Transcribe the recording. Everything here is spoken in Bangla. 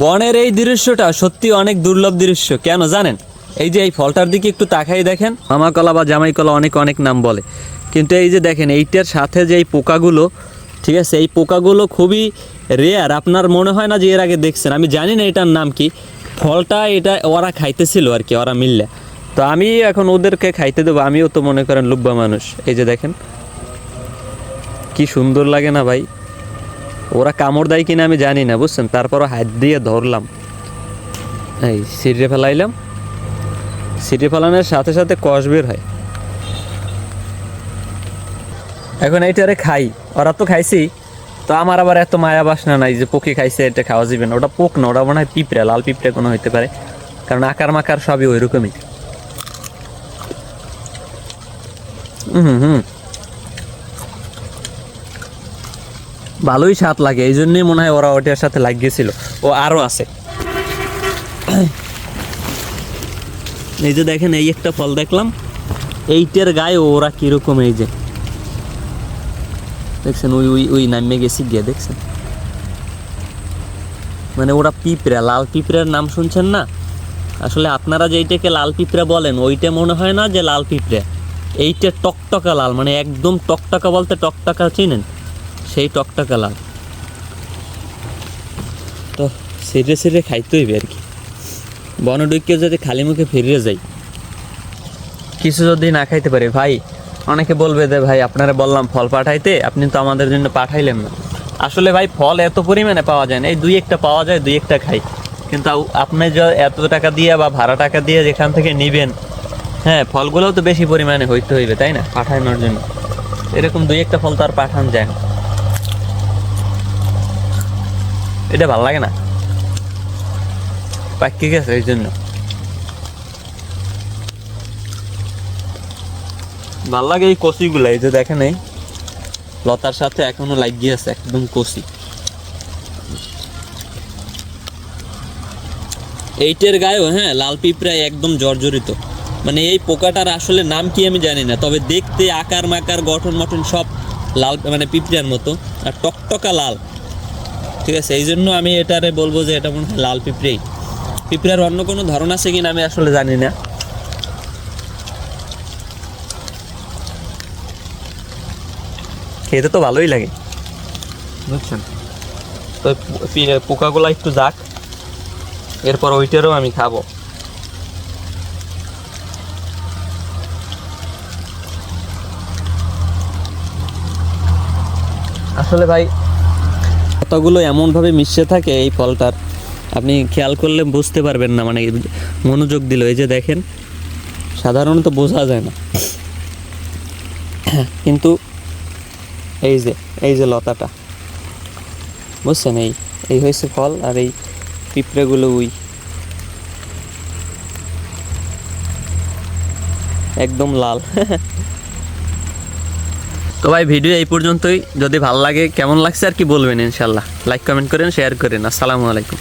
বনের এই দৃশ্যটা সত্যি অনেক দুর্লভ দৃশ্য। কেন জানেন? এই যে এই ফলটার দিকে একটু তাকাই দেখেন। মামা কলা বা জামাই কলা অনেক অনেক নাম বলে। কিন্তু এই যে দেখেন, এইটার সাথে যে এই পোকাগুলো, ঠিক আছে, এই পোকাগুলো খুবই রেয়ার আপনার মনে হয় না যে এর আগে দেখছেন? আমি জানি না এটার নাম কি। ফলটা এটা ওরা খাইতেছিল আর কি, ওরা মিললে। তো আমি এখন ওদেরকে খাইতে দেবো। আমিও তো মনে করেন লুব্বা মানুষ। এই যে দেখেন, কি সুন্দর লাগে না ভাই। ওরা কামড় দেয় কিনা আমি জানি না, বুঝছেন? তারপরও হাত দিয়ে ধরলাম। এই সিঁড়ে ফেলাইলাম। সিঁড়ে ফেলানোর সাথে সাথে কষ বের হয়। এখন এইটারে খাই। ওরা তো খাইছি, তো আমার আবার এত মায়া বাসনা নাই যে পোকে খাইছে, এটা খাওয়া যাবে না। ওটা পোক না, ওটা মনে হয় পিঁপড়ে, লাল পিঁপড়ে কোনো হইতে পারে। কারণ আকার মাকার সবই ওই রকমই হুম হুম। ভালোই স্বাদ লাগে, এই জন্যই মনে হয় ওরা ওটার সাথে লাগিয়েছিল। ও আরও আছে। এই যে দেখেন, এই একটা ফল দেখলাম, এইটার গায়ে ওরা কীরকম এই যে। দেখছেন, ওই ওই ওই নামে গেছি গিয়ে, দেখছেন? মানে ওরা পিঁপড়া, লাল পিঁপড়ার নাম শুনছেন না? আসলে আপনারা যেইটাকে লাল পিঁপড়া বলেন, ওইটা মনে হয় না যে লাল পিঁপড়া। এইটা টকটকা লাল মানে একদম টকটকা বলতে টকটকা চিনেন? সেই টকটা লাল তো সেরে সেরে খাইতে হইবে আর কি। বনডুইকে যদি খালি মুখে ফিরিয়ে যাই। কিছু যদি না খাইতে পারি, ভাই, অনেকে বলবে যে, ভাই, আপনারা বললাম ফল পাঠাইতে, আপনি তো আমাদের জন্য পাঠাইলেন না। আসলে ভাই, ফল এত পরিমাণে পাওয়া যায় না। এই দুই একটা পাওয়া যায়, দুই একটা খাই। কিন্তু আপনি যে এত টাকা দিয়ে বা ভাড়া টাকা দিয়ে যেখান থেকে নিবেন হ্যাঁ ফলগুলোও তো বেশি পরিমাণে হইতে হইবে, তাই না? পাঠানোর জন্য। এরকম দুই একটা ফল তো আর পাঠান যায় না। এটা ভালো লাগে না। পাকি গেছে এই জন্য। ভালো লাগে এই কষিগুলো এই যে দেখেন এই লতার সাথে এখনও লাগিয়ে আছে, একদম কষি এইটের গায়েও হ্যাঁ লাল পিঁপড়ায় একদম জর্জরিত। মানে এই পোকাটার আসলে নাম কি আমি জানি না, তবে দেখতে আকার মাকার গঠন মঠন সব লাল মানে পিঁপড়ার মতো, আর টকটকা লাল। ঠিক আছে, এই জন্য আমি এটারে বলব যে এটা মনে হয় লাল পিঁপড়েই। পিঁপড়ার অন্য কোনো ধরন আছে কিনা আমি আসলে জানি না। খেতে তো ভালোই লাগে। বুঝছেন? তো পোকাগুলো একটু যাক, এরপর ওইটারও আমি খাব। আসলে ভাই কতগুলো এমনভাবে মিশে থাকে এই ফলটার। আপনি খেয়াল করলে বুঝতে পারবেন না মানে মনোযোগ দিল। এই যে দেখেন, সাধারণত বোঝা যায় না। কিন্তু এই যে এই যে লতাটা, বুঝছেন? এই এই হয়েছে ফল আর এই পিঁপড়েগুলো উই। একদম লাল। তো ভাই, ভিডিও এই পর্যন্তই। যদি ভালো লাগে, কেমন লাগছে আর কি বলবেন ইনশাল্লাহ লাইক কমেন্ট করেন শেয়ার করেন। আসসালামু আলাইকুম।